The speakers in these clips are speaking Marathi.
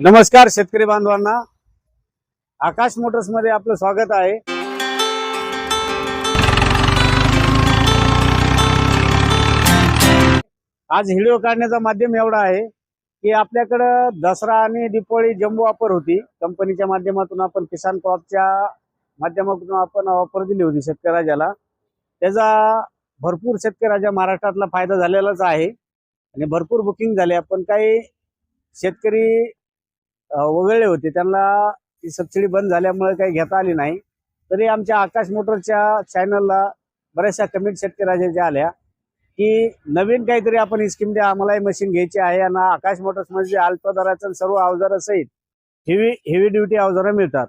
नमस्कार शेतकरी बांधवांना. आकाश मोटर्समध्ये आपलं स्वागत आहे. आज व्हिडिओ काढण्याचा माध्यम एवढा आहे की आपल्याकडं दसरा आणि दिपावळी जम्बो ऑफर होती. कंपनीच्या माध्यमातून आपण किसान क्रॉपच्या माध्यमातून आपण ऑफर दिली होती शेतकऱ्याला. त्याचा भरपूर शेतकऱ्याच्या महाराष्ट्रातला फायदा झालेलाच आहे. आणि भरपूर बुकिंग झाले. पण काही शेतकरी वगळले होते. त्यांना ती सबसिडी बंद झाल्यामुळे काही घेता आली नाही. तरी आमच्या आकाश मोटरच्या चॅनलला बऱ्याचशा कमेंट शेतकऱ्याच्या ज्या आल्या की नवीन काहीतरी आपण स्कीम द्या आम्हाला ही मशीन घ्यायची आहे आणि आकाश मोटर्स म्हणजे अल्प दराचं सर्व अवजारं सहित हेवी हेवी ड्युटी अवजारं मिळतात.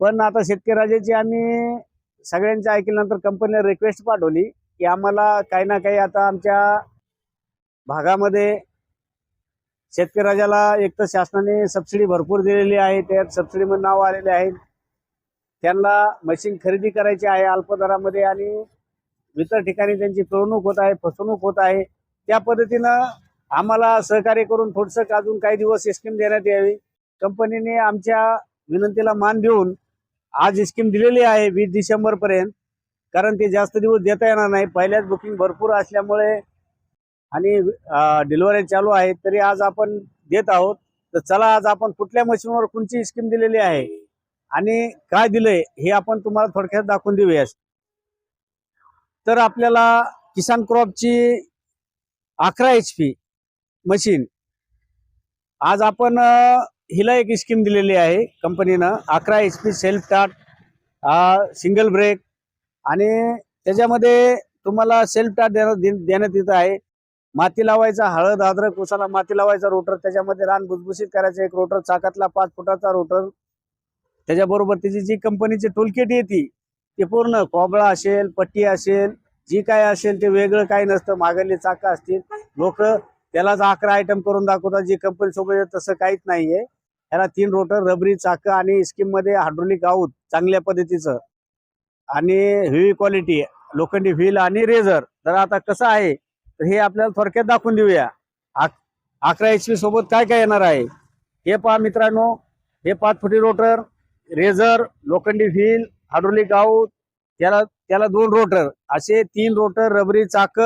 पण आता शेतकऱ्याची आम्ही सगळ्यांच्या ऐकल्यानंतर कंपनीने रिक्वेस्ट पाठवली की आम्हाला काही ना काही आता आमच्या भागामध्ये शेतकऱ्याला एक तर शासनाने सबसिडी भरपूर दिलेली आहे त्यात सबसिडीमध्ये नाव आलेले आहे त्यांना मशीन खरेदी करायची आहे अल्प दरामध्ये आणि इतर ठिकाणी त्यांची पिळवणूक होत आहे फसवणूक होत आहे. त्या पद्धतीनं आम्हाला सहकार्य करून थोडंसं अजून काही दिवस स्कीम देण्यात यावी. कंपनीने आमच्या विनंतीला मान देऊन आज स्कीम दिलेली आहे वीस डिसेंबर पर्यंत कारण ते जास्त दिवस देता येणार नाही. पहिल्याच बुकिंग भरपूर असल्यामुळे आणि डिलिव्हरी चालू आहे तरी आज आपण देत आहोत. तर चला आज आपण कुठल्या मशीनवर कोणची स्कीम दिलेली आहे? आणि काय दिलंय हे आपण तुम्हाला थोडक्यात दाखवून देऊया. तर आपल्याला किसान क्रॉपची अकरा एच पी मशीन आज आपण हिला एक स्कीम दिलेली आहे कंपनीनं अकरा एच पी सेल्फ टाट सिंगल ब्रेक आणि त्याच्यामध्ये तुम्हाला सेल्फ टाट देण्यात देण्यात येत आहे. माती लावायचा हळद अद्रक उसाला माती लावायचा रोटर त्याच्यामध्ये रान भुसभुशीत करायचं एक रोटर चाकातला पाच फुटाचा रोटर त्याच्याबरोबर त्याची जी कंपनीची टूलकिट येते ते पूर्ण कोबळा असेल पट्टी असेल जी काय असेल ते वेगळं काही नसतं मागली चाकं असतील लोक त्यालाच अकरा आयटम करून दाखवतात जी कंपनी सोबत तसं काहीच नाहीये. याला तीन रोटर रबरी चाकं आणि स्कीममध्ये हायड्रोलिक आऊत चांगल्या पद्धतीचं. आणि हेवी क्वालिटी लोखंडी व्हील आणि रेझर तर आता कसं आहे तर हे आपल्याला थोडक्यात दाखवून देऊया. आक अकरा एच पी सोबत काय काय येणार आहे? हे पहा मित्रांनो. हे पाच फुटी रोटर रेझर लोखंडी व्हील हायड्रोलिक आऊट त्याला त्याला दोन रोटर. असे तीन रोटर रबरी चाक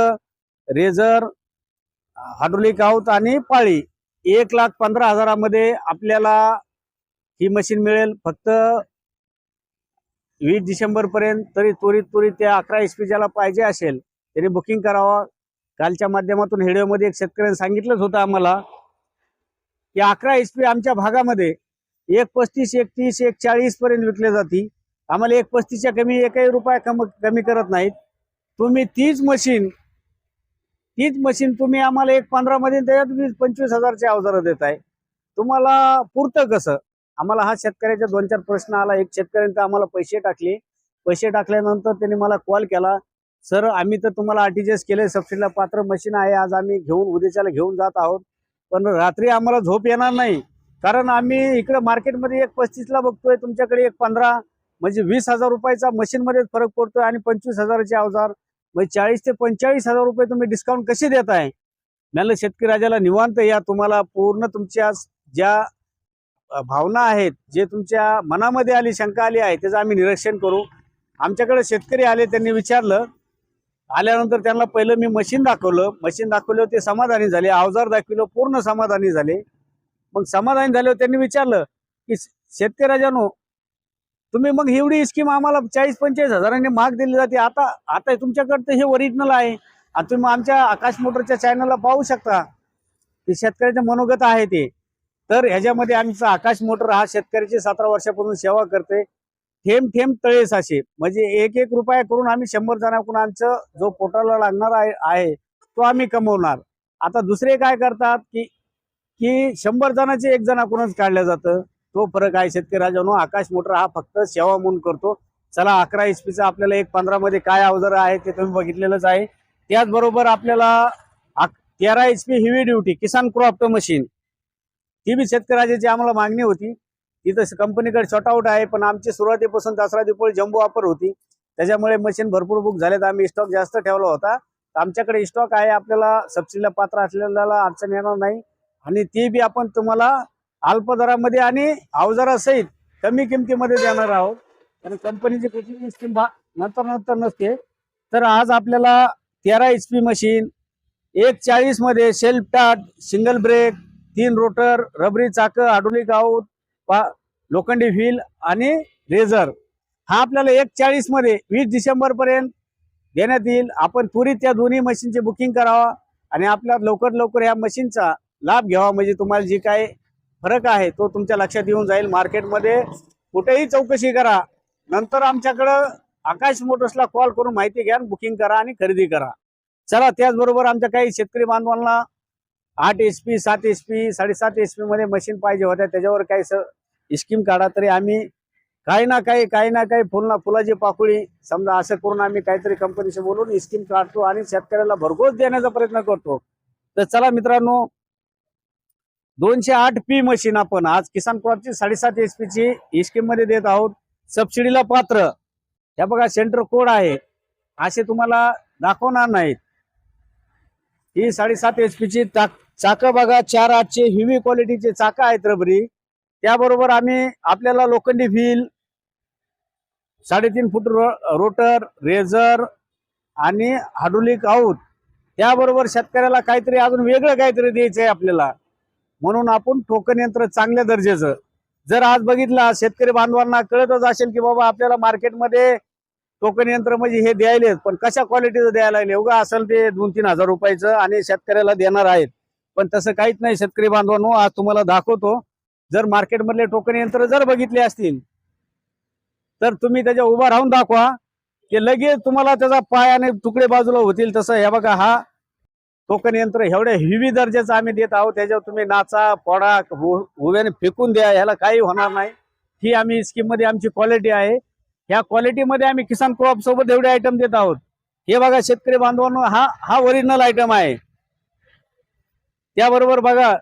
रेझर हायड्रोलिक आऊट आणि पाळी. एक लाख पंधरा हजारामध्ये आपल्याला ही मशीन मिळेल. फक्त वीस डिसेंबर पर्यंत तरी त्वरित त्वरित त्या अकरा एच पी ज्याला पाहिजे असेल तरी बुकिंग करावं. कालच्या माध्यमातून हेडिओमध्ये एक शेतकऱ्याने सांगितलंच होतं आम्हाला की अकरा एच पी आमच्या भागामध्ये एक पस्तीस एक तीस एक चाळीस पर्यंत विकले जाते. आम्हाला एक पस्तीसच्या कमी एकही रुपया कम कमी करत नाहीत. तुम्ही तीच मशीन तीच मशीन तुम्ही आम्हाला एक पंधरा मध्ये त्याच्यात वीस पंचवीस हजारचे अवजारं देत आहे तुम्हाला पुरतं कसं? आम्हाला हा शेतकऱ्याचा दोन चार प्रश्न आला. एक शेतकऱ्यांचा आम्हाला पैसे टाकले. पैसे टाकल्यानंतर त्यांनी मला कॉल केला. सर आम्ही तर तुम्हाला आरटीजीएस केले सबसिडीला पात्र मशीन आहे. आज आम्ही घेऊन उद्याच्याला घेऊन जात आहोत. पण रात्री आम्हाला झोप येणार नाही. कारण आम्ही इकडे मार्केटमध्ये एक पस्तीसला बघतोय तुमच्याकडे एक पंधरा म्हणजे वीस हजार रुपयाचा मशीनमध्येच फरक पडतोय आणि पंचवीस हजाराचे अवजार. म्हणजे चाळीस ते पंचेचाळीस हजार रुपये तुम्ही डिस्काउंट कसे देत आहे मला शेतकरी राजाला निवांत या. तुम्हाला पूर्ण तुमच्या ज्या भावना आहेत जे तुमच्या मनामध्ये आली शंका आली आहे त्याचं आम्ही निरीक्षण करू. आमच्याकडे शेतकरी आले त्यांनी विचारलं आल्यानंतर त्यांना पहिलं मी मशीन दाखवलं. मशीन दाखवलं ते समाधानी झाले. अवजार दाखवलं पूर्ण समाधानी झाले. मग समाधानी झाल्यावर त्यांनी विचारलं की शेतकरी राजानो तुम्ही मग एवढी स्कीम आम्हाला चाळीस पंचेचाळीस हजारांनी महाग दिली जाते. आता आता तुमच्याकडं तर हे ओरिजिनल आहे. आणि तुम्ही आमच्या आकाश मोटरच्या चॅनलला पाहू शकता. ते शेतकऱ्याचे मनोगत आहे ते. तर ह्याच्यामध्ये आमचा आकाश मोटर हा शेतकऱ्याची सतरा वर्षापासून सेवा करते थेंब थेंब तळे साचे म्हणजे एक एक रुपया करून आम्ही शंभर जणांकडून आमचं जो पोटाला लागणार आहे आहे तो आम्ही कमवणार. आता दुसरे काय करतात की की शंभर जणांचे एक जणांकडूनच काढलं जातं. तो फरक आहे शेतकरी राजानो आकाश मोटर हा फक्त सेवा म्हणून करतो. चला अकरा एच पीचा आपल्याला एक पंधरा मध्ये काय अवजार आहे ते तुम्ही बघितलेलंच आहे. त्याचबरोबर आपल्याला तेरा H P heavy duty Kisan crop machine ती बी शेतकऱ्याची आम्हाला मागणी होती. तिथं कंपनीकडे शॉर्टआउट आहे पण आमची सुरुवातीपासून दसरा दिपोळी जम्बो ऑफर होती. त्याच्यामुळे मशीन भरपूर बुक झालेत. आम्ही स्टॉक जास्त ठेवला होता. तर आमच्याकडे स्टॉक आहे आपल्याला सबसिडीला पात्र असलेल्याला अडचण येणार नाही. आणि ते बी आपण तुम्हाला अल्प दरामध्ये आणि अवजारासहित कमी किमतीमध्ये देणार आहोत. कारण कंपनीची कुठलीही स्कीम नंतर नंतर नसते. तर आज आपल्याला तेरा एच पी मशीन एक चाळीसमध्ये सेल्फ टाट सिंगल ब्रेक तीन रोटर रबरी चाकं आडोली गाऊत पा लोखंडी व्हील आणि रेझर. हा आपल्याला एक चाळीसमध्ये वीस डिसेंबरपर्यंत देण्यात येईल. आपण त्वरित त्या दोन्ही मशीनचे बुकिंग करावा आणि आपल्या लवकर लवकर या मशीनचा लाभ घ्यावा. म्हणजे तुम्हाला जी काय फरक आहे तो तुमच्या लक्षात येऊन जाईल. मार्केटमध्ये कुठेही चौकशी करा. नंतर आमच्याकडं आकाश मोटर्सला कॉल करून माहिती घ्या बुकिंग करा आणि खरेदी करा. चला त्याचबरोबर आमच्या काही शेतकरी बांधवांना आठ एच पी सात एच पी साडेसात एच पी मध्ये मशीन पाहिजे होत्या. त्याच्यावर काही स स्कीम काढा तरी आम्ही काही ना काही काही ना काही फुल फुलाची पाकुळी समजा असं करून आम्ही काहीतरी कंपनीशी बोलून स्कीम काढतो आणि शेतकऱ्याला भरघोस देण्याचा प्रयत्न करतो. तर चला मित्रांनो दोनशे आठ पी मशीन आपण आज किसान क्रॉपची साडेसात एच पी ची स्कीममध्ये देत आहोत. सबसिडीला पात्र. ह्या बघा सेंटर कोड आहे. असे तुम्हाला दाखवणार नाहीत. ही साडेसात एच पी ची चाकं बघा चार आठचे हिवी क्वालिटीचे चाकं आहेत रबरी. त्याबरोबर आम्ही आपल्याला लोखंडी व्हील साडेतीन फूट रो रोटर रेझर आणि हाडुलिक आऊत त्याबरोबर शेतकऱ्याला काहीतरी अजून वेगळं काहीतरी द्यायचंय आपल्याला. म्हणून आपण टोकन यंत्र चांगल्या दर्जाचं. जर आज बघितला शेतकरी बांधवांना कळतच असेल की बाबा आपल्याला मार्केटमध्ये टोकन यंत्र म्हणजे हे द्यायलेत पण कशा क्वालिटीचं द्यायला लागले? उगा असेल ते दोन तीन हजार रुपयाचं आणि शेतकऱ्याला देणार आहेत. पण तसं काहीच नाही शेतकरी बांधवांनो आज तुम्हाला दाखवतो. जर मार्केटमधले टोकन यंत्र जर बघितले असतील तर तुम्ही त्याच्या उभा राहून दाखवा की लगेच तुम्हाला त्याचा पाय आणि तुकडे बाजूला होतील तसं. हे बघा हा टोकन यंत्र एवढ्या हिवी दर्जाचं आम्ही देत आहोत त्याच्यावर तुम्ही नाचा पडा हो, उभ्याने फेकून द्या ह्याला काही होणार नाही. ही आम्ही स्कीममध्ये आमची क्वालिटी आहे. ह्या क्वालिटीमध्ये आम्ही किसान क्रॉप सोबत एवढे आयटम देत आहोत. हे बघा शेतकरी बांधवांनो हा हा ओरिजिनल आयटम आहे. त्याबरोबर बघा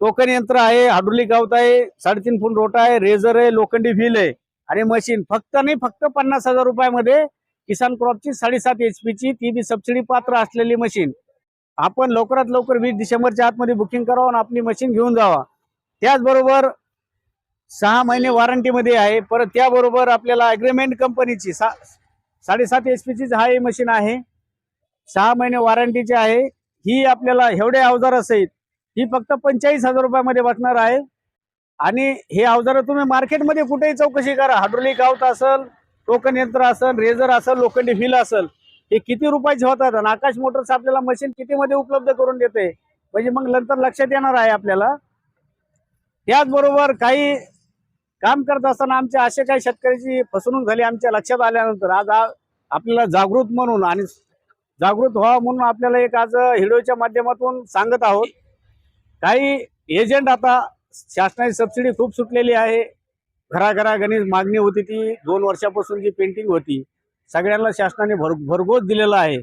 टोकन यंत्र आहे हाडुली गावत आहे साडेतीन फूट रोटा आहे रेझर आहे लोखंडी व्हील आहे आणि मशीन. फक्त नाही फक्त पन्नास हजार रुपयामध्ये किसान क्रॉपची साडेसात एच ची ती बी सबसिडी पात्र असलेली मशीन. आपण लवकरात लवकर वीस डिसेंबरच्या आतमध्ये बुकिंग करावं आणि आपली मशीन घेऊन जावा. त्याचबरोबर सहा महिने वॉरंटीमध्ये आहे. परत त्याबरोबर आपल्याला अग्रीमेंट कंपनीची सा साडेसात एच पीची हा मशीन आहे. सहा महिने वॉरंटीची आहे. ही आपल्याला एवढे अवजार असेल ही फक्त पंचेचाळीस हजार रुपयामध्ये बसणार आहे. आणि हे अवजारं तुम्ही मार्केटमध्ये कुठेही चौकशी करा. हायड्रोलिक गावत असेल टोकन यंत्र असेल रेझर असेल लोखंडी व्हील असेल हे किती रुपयाचे होतात आणि आकाश मोटर्स आपल्याला मशीन कितीमध्ये उपलब्ध करून देते? म्हणजे मग नंतर लक्षात येणार आहे आपल्याला. त्याचबरोबर काही काम करत असताना आमच्या असे काही शेतकऱ्याची फसवणूक झाली आमच्या लक्षात आल्यानंतर आज आपल्याला जागृत म्हणून आणि जागृत व्हावं म्हणून आपल्याला एक आज व्हिडिओच्या माध्यमातून सांगत आहोत. काही एजंट आता शासनाची सबसिडी खूप सुटलेली आहे. घराघरा गणित मागणी होती ती. दोन वर्षापासून जी पेंटिंग होती सगळ्यांना शासनाने भर भरघोस दिलेला आहे.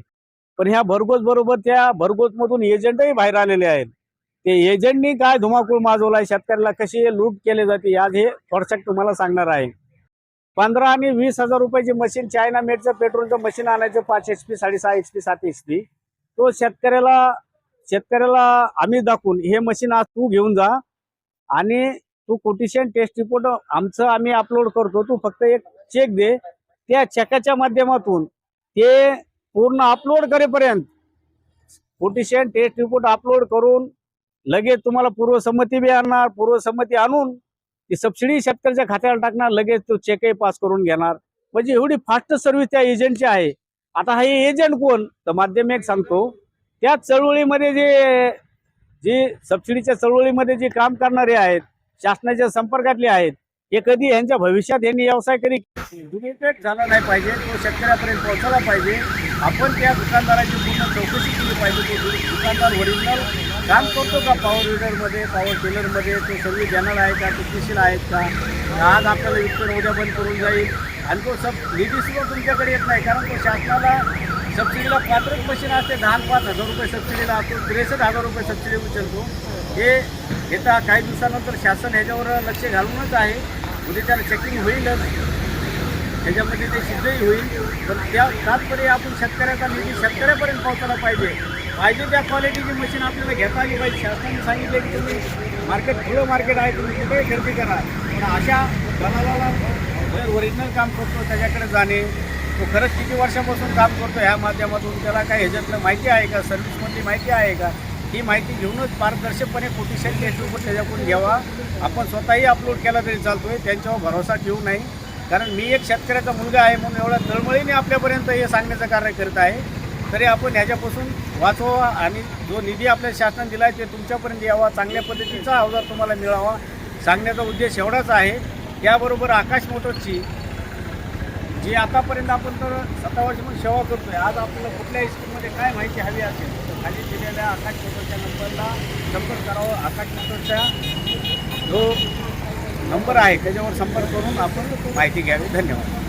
पण ह्या भरघोस बरोबर त्या भरघोसमधून एजंटही बाहेर आलेले आहेत. ते एजंटनी काय धुमाकूळ माजवला आहे शेतकऱ्याला कशी लूट केले जाते आज हे थोडक्यात तुम्हाला सांगणार आहे. पंधरा आणि वीस हजार रुपयाची मशीन चायना मेडचं पेट्रोलचं मशीन आणायचं पाच एच पी साडेसहा एच पी सात एच पी तो शेतकऱ्याला शेतकऱ्याला आम्ही दाखवून हे मशीन आज तू घेऊन जा. आणि तू कोटिशन टेस्ट रिपोर्ट आमचं आम्ही अपलोड करतो. तू फक्त एक चेक दे. त्या चेकाच्या माध्यमातून ते पूर्ण अपलोड करेपर्यंत कोटिशन टेस्ट रिपोर्ट अपलोड करून लगेच तुम्हाला पूर्वसंमती बी आणणार. पूर्वसंमती आणून ती सबसिडी शेतकऱ्याच्या खात्याला टाकणार. लगेच तो चेकही पास करून घेणार. म्हणजे एवढी फास्ट सर्व्हिस त्या एजंटची आहे. आता हा एजंट कोण? तर माध्यम एक सांगतो. त्या चळवळीमध्ये जे जे सबसिडीच्या चळवळीमध्ये जे काम करणारे आहेत शासनाच्या संपर्कातले आहेत हे कधी यांच्या भविष्यात यांनी व्यवसाय कधी दुरुपयोग झाला नाही पाहिजे तो शेतकऱ्यापर्यंत पोहोचला पाहिजे. आपण त्या दुकानदाराची पूर्ण चौकशी केली पाहिजे. तो दुकानदार ओरिजिनल काम करतो का पॉवर विडरमध्ये पॉवर टेलरमध्ये तो सर्व देणार आहे का? टिकशील आहेत का? आज आपल्याला विकून उद्या बंद करून जाईल. आणि तो सब निधीसुद्धा तुमच्याकडे येत नाही. कारण तो शासनाला सबसिडीला पात्रच मशीन असते दहा पाच हजार रुपये सबसिडीला असतो त्रेसष्ट हजार रुपये सबसिडी उचलतो. हे येता काही दिवसानंतर शासन ह्याच्यावर लक्ष घालूनच आहे. म्हणजे त्याला चेकिंग होईलच त्याच्यामध्ये ते सिद्धही होईल. तर त्या तात्पर्य आपण शेतकऱ्याचा निधी शेतकऱ्यापर्यंत पोहोचायला पाहिजे. पाहिजे त्या क्वालिटीची मशीन आपल्याला घेता आली पाहिजे. शासनाने सांगितले की तुम्ही मार्केट खुलं मार्केट आहे तुम्ही कुठे खरेदी करा. पण अशा दलालाला ओरिजिनल काम करतो त्याच्याकडे जाणे तो खरंच किती वर्षापासून काम करतो ह्या माध्यमातून? त्याला काय ह्याच्यातलं माहिती आहे का? सर्व्हिसमधली माहिती आहे का? ही माहिती घेऊनच पारदर्शकपणे कोटेशन टेस्ट त्याच्याकडून घ्यावा. आपण स्वतःही अपलोड केला तरी चालतो आहे त्यांच्यावर भरोसा ठेवू नाही कारण मी एक शेतकऱ्याचा मुलगा आहे म्हणून एवढ्या तळमळीने आपल्यापर्यंत हे सांगण्याचं कार्य करत आहे. तरी आपण ह्याच्यापासून वाचवा आणि जो निधी आपल्या शासनाने दिला आहे ते तुमच्यापर्यंत यावा. चांगल्या पद्धतीचा अवजार तुम्हाला मिळावा. सांगण्याचा उद्देश एवढाच आहे. त्याबरोबर आकाश मोटर्सची जी आतापर्यंत आपण तर सत्ता वर्षापासून सेवा करतोय. आज आपल्याला कुठल्याही स्कीममध्ये काय माहिती हवी असेल तर खाली दिलेल्या आकाश मोटरच्या नंबरला संपर्क करावा. आकाश मोटरच्या जो नंबर आहे त्याच्यावर संपर्क करून आपण माहिती घ्यावी. धन्यवाद.